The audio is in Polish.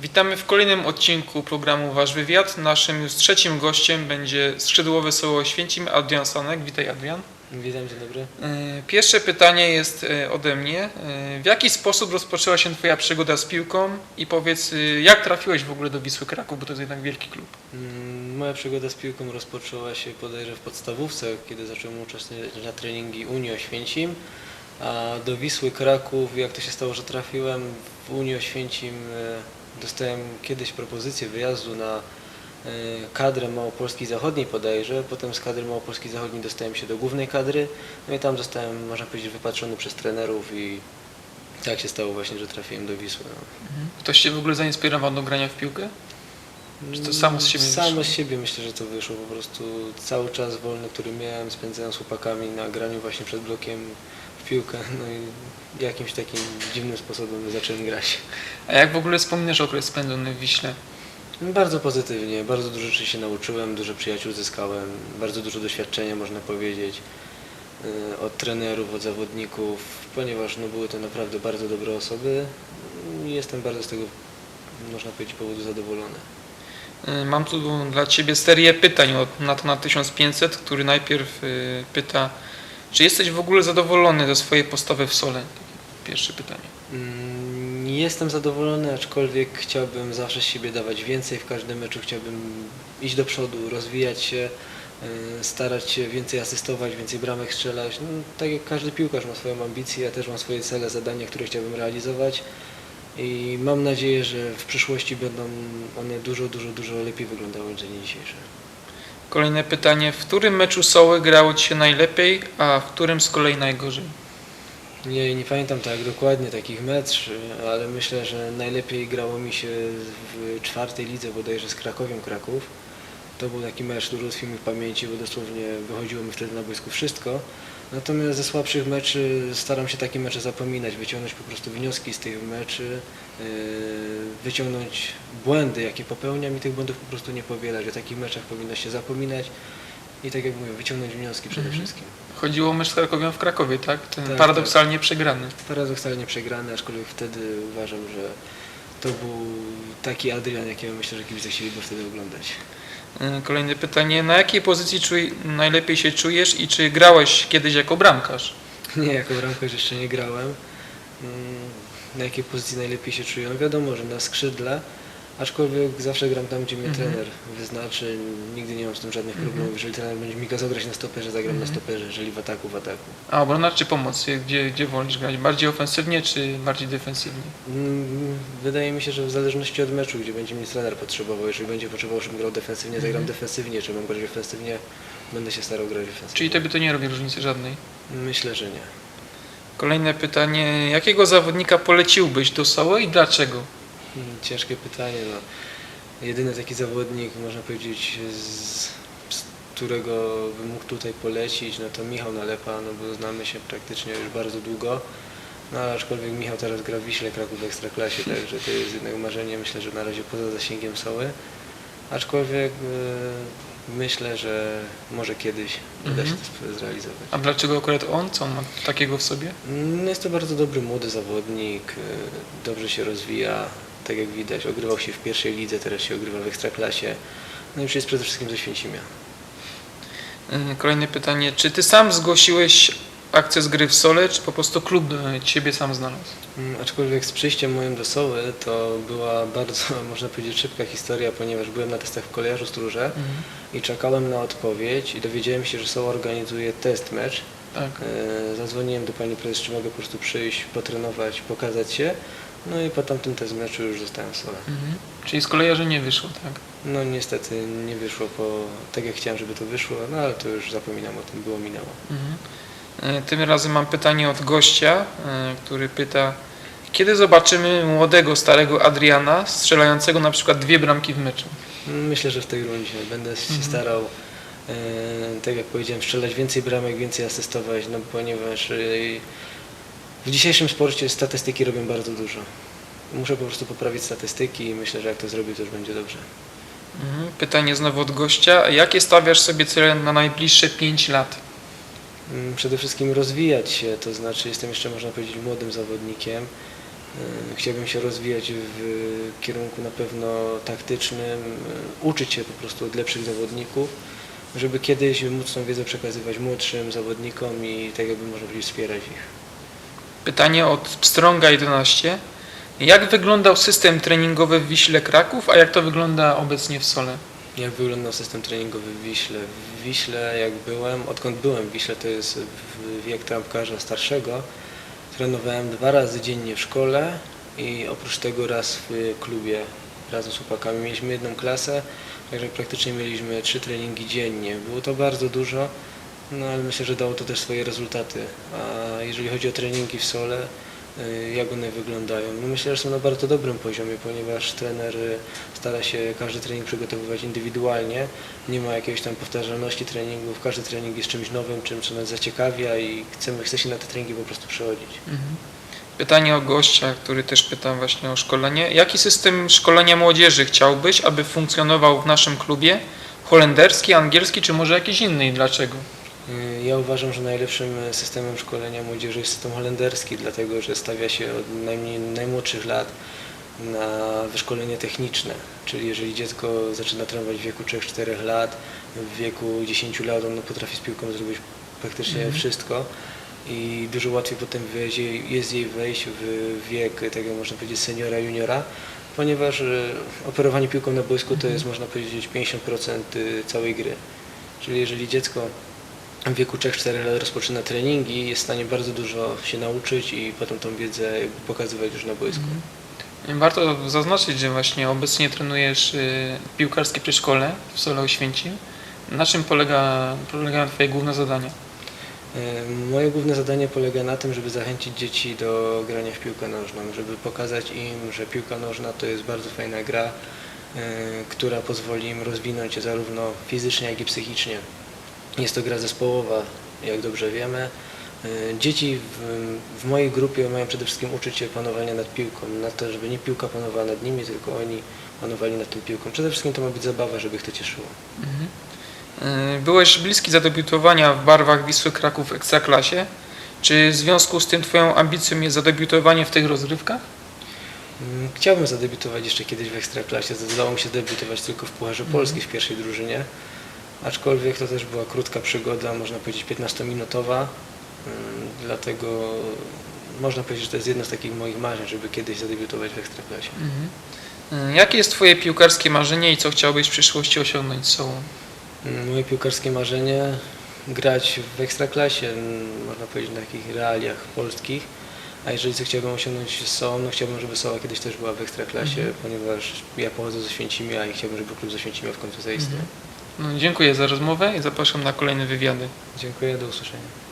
Witamy w kolejnym odcinku programu Wasz Wywiad. Naszym już trzecim gościem będzie skrzydłowy Soło Oświęcim Adrian Sanek. Witaj Adrian. Witam, dzień dobry. E, Pierwsze pytanie jest e, ode mnie. E, W jaki sposób rozpoczęła się Twoja przygoda z piłką i powiedz, jak trafiłeś w ogóle do Wisły Kraków, bo to jest jednak wielki klub. Mm, Moja przygoda z piłką rozpoczęła się bodajże w podstawówce, kiedy zacząłem uczestniczyć na treningi Unii Oświęcim, a do Wisły Kraków, jak to się stało, że trafiłem w Unii Oświęcim, dostałem kiedyś propozycję wyjazdu na e, kadrę Małopolski Zachodniej bodajże, potem z kadry Małopolski Zachodniej dostałem się do głównej kadry, no i tam zostałem, można powiedzieć, wypatrzony przez trenerów i tak się stało właśnie, że trafiłem do Wisły. No. Ktoś Cię w ogóle zainspirował do grania w piłkę? Czy to samo z siebie Samo wyszło? z siebie myślę, że to wyszło. Po prostu cały czas wolny, który miałem, spędzałem z chłopakami na graniu właśnie przed blokiem piłkę. No i jakimś takim dziwnym sposobem zacząłem grać. A jak w ogóle wspominasz okres spędzony w Wiśle? Bardzo pozytywnie, bardzo dużo rzeczy się nauczyłem, dużo przyjaciół zyskałem, bardzo dużo doświadczenia można powiedzieć y, od trenerów, od zawodników, ponieważ no, były to naprawdę bardzo dobre osoby i jestem bardzo z tego, można powiedzieć, powodu zadowolony. E, Mam tu dla Ciebie serię pytań od Natana 1500, który najpierw e, pyta, czy jesteś w ogóle zadowolony ze swojej postawy w Sole? Pierwsze pytanie. Mm, Jestem zadowolony, aczkolwiek chciałbym zawsze z siebie dawać więcej. W każdym meczu chciałbym iść do przodu, rozwijać się, y, starać się więcej asystować, więcej bramek strzelać. No, tak jak każdy piłkarz ma swoją ambicję, ja też mam swoje cele, zadania, które chciałbym realizować. I mam nadzieję, że w przyszłości będą one dużo, dużo, dużo lepiej wyglądały niż dzień dzisiejszy. Kolejne pytanie. W którym meczu Soły grało Ci się najlepiej, a w którym z kolei najgorzej? Nie, nie pamiętam tak dokładnie takich mecz, ale myślę, że najlepiej grało mi się w czwartej lidze bodajże z Krakowiem Kraków. To był taki mecz, który utkwił mi w pamięci, bo dosłownie wychodziło mi wtedy na boisku wszystko. Natomiast ze słabszych meczy staram się takie mecze zapominać, wyciągnąć po prostu wnioski z tych meczy, yy, wyciągnąć błędy, jakie popełniam i tych błędów po prostu nie powielać. O takich meczach powinno się zapominać i tak jak mówię, wyciągnąć wnioski przede Mhm. wszystkim. Chodziło o mecz z Krakowią w Krakowie, tak? Ten Tak, paradoksalnie przegrany. paradoksalnie przegrany, aczkolwiek wtedy uważam, że to był taki Adrian, jakiego myślę, że kibice chcieliby wtedy oglądać. E, Kolejne pytanie. Na jakiej pozycji czuj, najlepiej się czujesz i czy grałeś kiedyś jako bramkarz? Nie, jako bramkarz jeszcze nie grałem. Mm, Na jakiej pozycji najlepiej się czuję? No wiadomo, że na skrzydle, aczkolwiek zawsze gram tam, gdzie mnie Mhm. trener wyznaczy. Nigdy nie mam z tym żadnych Mhm. problemów. Jeżeli trener będzie mi kazał grać na stoperze, zagram Mhm. na stoperze, jeżeli w ataku, w ataku. A obrona czy pomoc? Gdzie, gdzie wolisz grać? Bardziej ofensywnie czy bardziej defensywnie? Mm, Wydaje mi się, że w zależności od meczu, gdzie będzie mnie trener potrzebował, jeżeli będzie potrzebował, żebym grał defensywnie, zagram Mhm. defensywnie, czy mam grać ofensywnie, będę się starał grać ofensywnie. Czyli tobie to nie robi różnicy żadnej. Myślę, że nie. Kolejne pytanie. Jakiego zawodnika poleciłbyś do Soły i dlaczego? Mm, Ciężkie pytanie. No. Jedyny taki zawodnik, można powiedzieć, z, z którego bym mógł tutaj polecić, no to Michał Nalepa, no bo znamy się praktycznie już bardzo długo. No aczkolwiek Michał teraz gra w Wiśle Kraków w Ekstraklasie, także to jest jednak marzenie, myślę, że na razie poza zasięgiem Soły. Aczkolwiek e, myślę, że może kiedyś uda się Mhm. to zrealizować. A dlaczego akurat on? Co on ma takiego w sobie? Mm, Jest to bardzo dobry młody zawodnik, y, dobrze się rozwija, tak jak widać, ogrywał się w pierwszej lidze, teraz się ogrywa w ekstraklasie. No i już jest przede wszystkim ze Święcimia. E, Kolejne pytanie. Czy ty sam zgłosiłeś akces gry w Sole, czy po prostu klub ciebie sam znalazł? Mm, Aczkolwiek z przyjściem moim do Soły to była bardzo, można powiedzieć, szybka historia, ponieważ byłem na testach w Kolejarzu Stróże i czekałem na odpowiedź i dowiedziałem się, że Soła organizuje test mecz. Tak. E, Zadzwoniłem do pani prezes, czy mogę po prostu przyjść, potrenować, pokazać się. No i po tamtym test meczu już zostałem w Sole. Mhm. Czyli z kolejarzy nie wyszło, tak? No niestety nie wyszło po tak jak chciałem, żeby to wyszło, no ale to już zapominam o tym, było minęło. Mhm. E, Tym razem mam pytanie od gościa, e, który pyta, kiedy zobaczymy młodego, starego Adriana strzelającego na przykład dwie bramki w meczu? Myślę, że w tej rundzie będę się Mhm. starał, e, tak jak powiedziałem, strzelać więcej bramek, więcej asystować, no ponieważ w dzisiejszym sporcie statystyki robią bardzo dużo. Muszę po prostu poprawić statystyki i myślę, że jak to zrobię, to już będzie dobrze. Mhm. Pytanie znowu od gościa, jakie stawiasz sobie cele na najbliższe 5 lat? Mm, Przede wszystkim rozwijać się, to znaczy jestem jeszcze, można powiedzieć, młodym zawodnikiem. E, Chciałbym się rozwijać w kierunku na pewno taktycznym, e, uczyć się po prostu od lepszych zawodników, żeby kiedyś móc tą wiedzę przekazywać młodszym zawodnikom i tak jakby można powiedzieć wspierać ich. Pytanie od Pstrąga 11. Jak wyglądał system treningowy w Wiśle Kraków, a jak to wygląda obecnie w Sole? Jak wyglądał system treningowy w Wiśle? W Wiśle jak byłem, odkąd byłem w Wiśle, to jest wiek trampkarza starszego, trenowałem dwa razy dziennie w szkole i oprócz tego raz w klubie razem z chłopakami. Mieliśmy jedną klasę, także praktycznie mieliśmy trzy treningi dziennie. Było to bardzo dużo, no ale myślę, że dało to też swoje rezultaty. A jeżeli chodzi o treningi w Sole, y, jak one wyglądają? No myślę, że są na bardzo dobrym poziomie, ponieważ trener y, stara się każdy trening przygotowywać indywidualnie. Nie ma jakiejś tam powtarzalności treningów. Każdy trening jest czymś nowym, czym co nas zaciekawia i chcemy, chce się na te treningi po prostu przechodzić. Mhm. Pytanie o gościa, który też pyta właśnie o szkolenie. Jaki system szkolenia młodzieży chciałbyś, aby funkcjonował w naszym klubie? Holenderski, angielski czy może jakiś inny i dlaczego? Ja uważam, że najlepszym systemem szkolenia młodzieży jest system holenderski, dlatego że stawia się od najmniej, najmłodszych lat na wyszkolenie techniczne. Czyli jeżeli dziecko zaczyna trenować w wieku 3-4 lat, w wieku 10 lat ono potrafi z piłką zrobić praktycznie Mhm. wszystko i dużo łatwiej potem wejść jej- jest jej wejść w wiek, tak jak można powiedzieć, seniora, juniora, ponieważ y, operowanie piłką na boisku to jest, można powiedzieć, 50% całej gry. Czyli jeżeli dziecko w wieku 3-4 lat rozpoczyna treningi, jest w stanie bardzo dużo się nauczyć i potem tą wiedzę pokazywać już na boisku. Warto zaznaczyć, że właśnie obecnie trenujesz y, piłkarskie przedszkole w Sole Oświęcim. Na czym polega, polegają Twoje główne zadania? E, Moje główne zadanie polega na tym, żeby zachęcić dzieci do grania w piłkę nożną, żeby pokazać im, że piłka nożna to jest bardzo fajna gra, e, która pozwoli im rozwinąć się zarówno fizycznie, jak i psychicznie. Jest to gra zespołowa, jak dobrze wiemy. E, Dzieci w, w mojej grupie mają przede wszystkim uczyć się panowania nad piłką, na to, żeby nie piłka panowała nad nimi, tylko oni panowali nad tą piłką. Przede wszystkim to ma być zabawa, żeby ich to cieszyło. Y, Byłeś bliski zadebiutowania w barwach Wisły Kraków w Ekstraklasie. Czy w związku z tym Twoją ambicją jest zadebiutowanie w tych rozgrywkach? Mm, Chciałbym zadebiutować jeszcze kiedyś w Ekstraklasie. Zdało mi się debiutować tylko w Pucharze Polski w pierwszej drużynie. Aczkolwiek to też była krótka przygoda, można powiedzieć 15-minutowa. Mm, Dlatego można powiedzieć, że to jest jedno z takich moich marzeń, żeby kiedyś zadebiutować w Ekstraklasie. Y, Jakie jest Twoje piłkarskie marzenie i co chciałbyś w przyszłości osiągnąć z sobą? Mm, Moje piłkarskie marzenie grać w Ekstraklasie, mm, można powiedzieć na takich realiach polskich. A jeżeli co chciałbym osiągnąć z Sołą, no chciałbym, żeby Soła kiedyś też była w Ekstraklasie, ponieważ ja pochodzę ze Święcimia i chciałbym, żeby klub ze Święcimia w końcu zaistniał. No, dziękuję za rozmowę i zapraszam na kolejne wywiady. Dziękuję, do usłyszenia.